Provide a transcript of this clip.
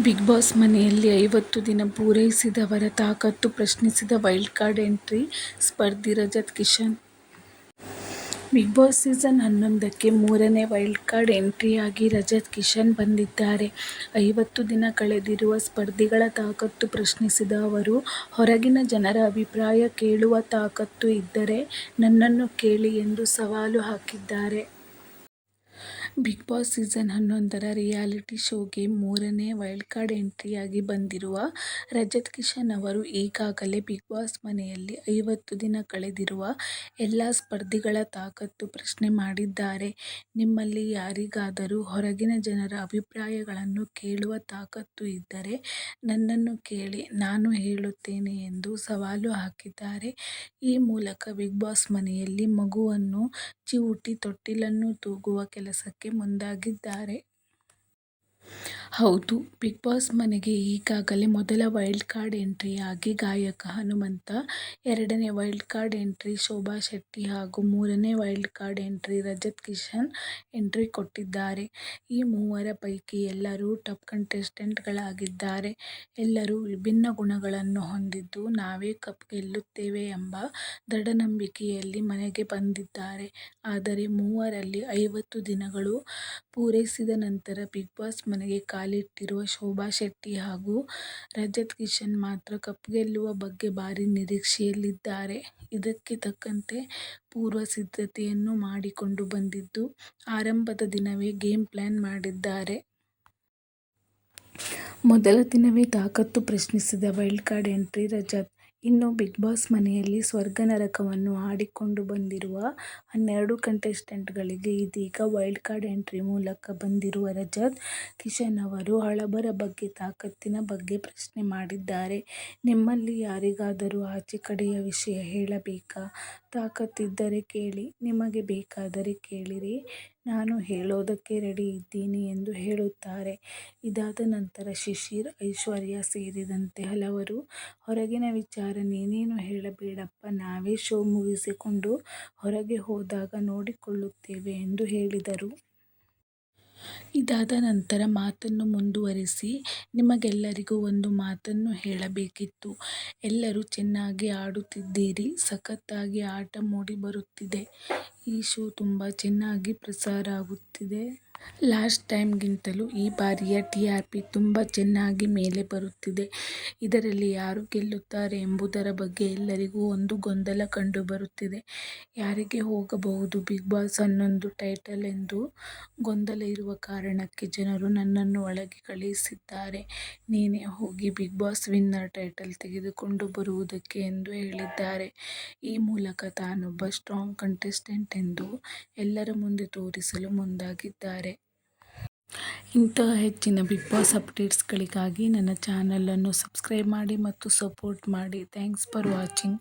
Big boss ಮನೆಯಲ್ಲಿ ಐವತ್ತು ದಿನ ಪೂರೈಸಿದವರ ತಾಕತ್ತು ಪ್ರಶ್ನಿಸಿದ wild card entry ಸ್ಪರ್ಧಿ Rajath Kishan. Bigg Boss season ಹನ್ನೊಂದಕ್ಕೆ ಮೂರನೇ ವೈಲ್ಡ್ ಕಾರ್ಡ್ ಎಂಟ್ರಿಯಾಗಿ ರಜತ್ ಕಿಶನ್ ಬಂದಿದ್ದಾರೆ. ಐವತ್ತು ದಿನ ಕಳೆದಿರುವ ಸ್ಪರ್ಧಿಗಳ ತಾಕತ್ತು ಪ್ರಶ್ನಿಸಿದ ಅವರು, ಹೊರಗಿನ ಜನರ ಅಭಿಪ್ರಾಯ ಕೇಳುವ ತಾಕತ್ತು ಇದ್ದರೆ ನನ್ನನ್ನು ಕೇಳಿ ಎಂದು ಸವಾಲು ಹಾಕಿದ್ದಾರೆ. ಬಿಗ್ ಬಾಸ್ ಸೀಸನ್ ಹನ್ನೊಂದರ ರಿಯಾಲಿಟಿ ಶೋಗೆ ಮೂರನೇ ವೈಲ್ಡ್ ಕಾರ್ಡ್ ಎಂಟ್ರಿಯಾಗಿ ಬಂದಿರುವ ರಜತ್ ಕಿಶನ್ ಅವರು ಈಗಾಗಲೇ ಬಿಗ್ ಬಾಸ್ ಮನೆಯಲ್ಲಿ ಐವತ್ತು ದಿನ ಕಳೆದಿರುವ ಎಲ್ಲ ಸ್ಪರ್ಧಿಗಳ ತಾಕತ್ತು ಪ್ರಶ್ನೆ ಮಾಡಿದ್ದಾರೆ. ನಿಮ್ಮಲ್ಲಿ ಯಾರಿಗಾದರೂ ಹೊರಗಿನ ಜನರ ಅಭಿಪ್ರಾಯಗಳನ್ನು ಕೇಳುವ ತಾಕತ್ತು ಇದ್ದರೆ ನನ್ನನ್ನು ಕೇಳಿ ನಾನು ಹೇಳುತ್ತೇನೆ ಎಂದು ಸವಾಲು ಹಾಕಿದ್ದಾರೆ. ಈ ಮೂಲಕ ಬಿಗ್ ಬಾಸ್ ಮನೆಯಲ್ಲಿ ಮಗುವನ್ನು ಚಿವುಟಿ ತೊಟ್ಟಿಲನ್ನು ತೂಗುವ ಕೆಲಸಕ್ಕೆ ಮುಂದಾಗಿದ್ದಾರೆ. ಹೌದು ಬಿಗ್ ಬಾಸ್ ಮನೆಗೆ ಈಗಾಗಲೇ ಮೊದಲ ವೈಲ್ಡ್ ಕಾರ್ಡ್ ಎಂಟ್ರಿಯಾಗಿ ಗಾಯಕ ಹನುಮಂತ, ಎರಡನೇ wild card entry Shobha Shetty ಹಾಗೂ ಮೂರನೇ wild card entry Rajath Kishan entry ಕೊಟ್ಟಿದ್ದಾರೆ. ಈ ಮೂವರ ಪೈಕಿ ಎಲ್ಲರೂ ಟಪ್ ಕಂಟೆಸ್ಟೆಂಟ್ಗಳಾಗಿದ್ದಾರೆ. ಎಲ್ಲರೂ ವಿಭಿನ್ನ ಗುಣಗಳನ್ನು ಹೊಂದಿದ್ದು ನಾವೇ ಕಪ್ ಗೆಲ್ಲುತ್ತೇವೆ ಎಂಬ ದೃಢ ನಂಬಿಕೆಯಲ್ಲಿ ಮನೆಗೆ ಬಂದಿದ್ದಾರೆ. ಆದರೆ ಮೂವರಲ್ಲಿ ಐವತ್ತು ದಿನಗಳು ಪೂರೈಸಿದ ನಂತರ ಬಿಗ್ ಬಾಸ್ ಮನೆಗೆ ಕಾಲಿಟ್ಟಿರುವ ಶೋಭಾ ಶೆಟ್ಟಿ ಹಾಗೂ ರಜತ್ ಕಿಶನ್ ಮಾತ್ರ ಕಪ್ ಗೆಲ್ಲುವ ಬಗ್ಗೆ ಭಾರೀ ನಿರೀಕ್ಷೆಯಲ್ಲಿದ್ದಾರೆ. ಇದಕ್ಕೆ ತಕ್ಕಂತೆ ಪೂರ್ವ ಸಿದ್ಧತೆಯನ್ನು ಮಾಡಿಕೊಂಡು ಬಂದಿದ್ದು, ಆರಂಭದ ದಿನವೇ ಗೇಮ್ ಪ್ಲಾನ್ ಮಾಡಿದ್ದಾರೆ. ಮೊದಲ ದಿನವೇ ತಾಕತ್ತು ಪ್ರಶ್ನಿಸಿದ ವೈಲ್ಡ್ ಕಾರ್ಡ್ ಎಂಟ್ರಿ ರಜತ್. ಇನ್ನು ಬಿಗ್ ಬಾಸ್ ಮನೆಯಲ್ಲಿ ಸ್ವರ್ಗ ನರಕವನ್ನು ಆಡಿಕೊಂಡು ಬಂದಿರುವ ಹನ್ನೆರಡು ಕಂಟೆಸ್ಟೆಂಟ್ಗಳಿಗೆ ಇದೀಗ ವೈಲ್ಡ್ ಕಾರ್ಡ್ ಎಂಟ್ರಿ ಮೂಲಕ ಬಂದಿರುವ ರಜತ್ ಕಿಶನ್ ಅವರು ಹಳಬರ ಬಗ್ಗೆ ತಾಕತ್ತಿನ ಬಗ್ಗೆ ಪ್ರಶ್ನೆ ಮಾಡಿದ್ದಾರೆ. ನಿಮ್ಮಲ್ಲಿ ಯಾರಿಗಾದರೂ ಆಚೆ ಕಡೆಯ ವಿಷಯ ಹೇಳಬೇಕಾ? ತಾಕತ್ತಿದ್ದರೆ ಕೇಳಿ, ನಿಮಗೆ ಬೇಕಾದರೆ ಕೇಳಿರಿ, ನಾನು ಹೇಳೋದಕ್ಕೆ ರೆಡಿ ಇದ್ದೀನಿ ಎಂದು ಹೇಳುತ್ತಾರೆ. ಇದಾದ ನಂತರ ಶಿಶಿರ್, ಐಶ್ವರ್ಯ ಸೇರಿದಂತೆ ಹಲವರು ಹೊರಗಿನ ವಿಚಾರ ನೀನೇನು ಹೇಳಬೇಡಪ್ಪ ನಾವೇ ಶೋ ಮುಗಿಸಿಕೊಂಡು ಹೊರಗೆ ಹೋದಾಗ ನೋಡಿಕೊಳ್ಳುತ್ತೇವೆ ಎಂದು ಹೇಳಿದರು. ಇದಾದ ನಂತರ ಮಾತನ್ನು ಮುಂದುವರಿಸಿ, ನಿಮಗೆಲ್ಲರಿಗೂ ಒಂದು ಮಾತನ್ನು ಹೇಳಬೇಕಿತ್ತು. ಎಲ್ಲರೂ ಚೆನ್ನಾಗಿ ಆಡುತ್ತಿದ್ದೀರಿ. ಸಖತ್ತಾಗಿ ಆಟ ಮೂಡಿ ಬರುತ್ತಿದೆ. ಈ ಶೋ ತುಂಬ ಚೆನ್ನಾಗಿ ಪ್ರಸಾರ ಆಗುತ್ತಿದೆ. ಲಾಸ್ಟ್ ಟೈಮ್ಗಿಂತಲೂ ಈ ಬಾರಿಯ ಟಿ ಆರ್ ಪಿ ತುಂಬ ಚೆನ್ನಾಗಿ ಮೇಲೆ ಬರುತ್ತಿದೆ. ಇದರಲ್ಲಿ ಯಾರು ಗೆಲ್ಲುತ್ತಾರೆ ಎಂಬುದರ ಬಗ್ಗೆ ಎಲ್ಲರಿಗೂ ಒಂದು ಗೊಂದಲ ಕಂಡು ಬರುತ್ತಿದೆ. ಯಾರಿಗೆ ಹೋಗಬಹುದು ಬಿಗ್ ಬಾಸ್ ಹನ್ನೊಂದು ಟೈಟಲ್ ಎಂದು ಗೊಂದಲ ಇರುವ ಕಾರಣಕ್ಕೆ ಜನರು ನನ್ನನ್ನು ಒಳಗೆ ಕಳುಹಿಸಿದ್ದಾರೆ ನೀನೇ ಹೋಗಿ ಬಿಗ್ ಬಾಸ್ ವಿನ್ನರ್ ಟೈಟಲ್ ತೆಗೆದುಕೊಂಡು ಬರುವುದಕ್ಕೆ ಎಂದು ಹೇಳಿದ್ದಾರೆ. ಈ ಮೂಲಕ ತಾನೊಬ್ಬ ಸ್ಟ್ರಾಂಗ್ ಕಂಟೆಸ್ಟೆಂಟ್ ಎಂದು ಎಲ್ಲರ ಮುಂದೆ ತೋರಿಸಲು ಮುಂದಾಗಿದ್ದಾರೆ. ಇಂತಹ ಹೆಚ್ಚಿನ ಬಿಗ್ ಬಾಸ್ ಅಪ್ಡೇಟ್ಸ್ಗಳಿಗಾಗಿ ನನ್ನ ಚಾನಲನ್ನು ಸಬ್ಸ್ಕ್ರೈಬ್ ಮಾಡಿ ಮತ್ತು ಸಪೋರ್ಟ್ ಮಾಡಿ ಥ್ಯಾಂಕ್ಸ್ ಫಾರ್ ವಾಚಿಂಗ್.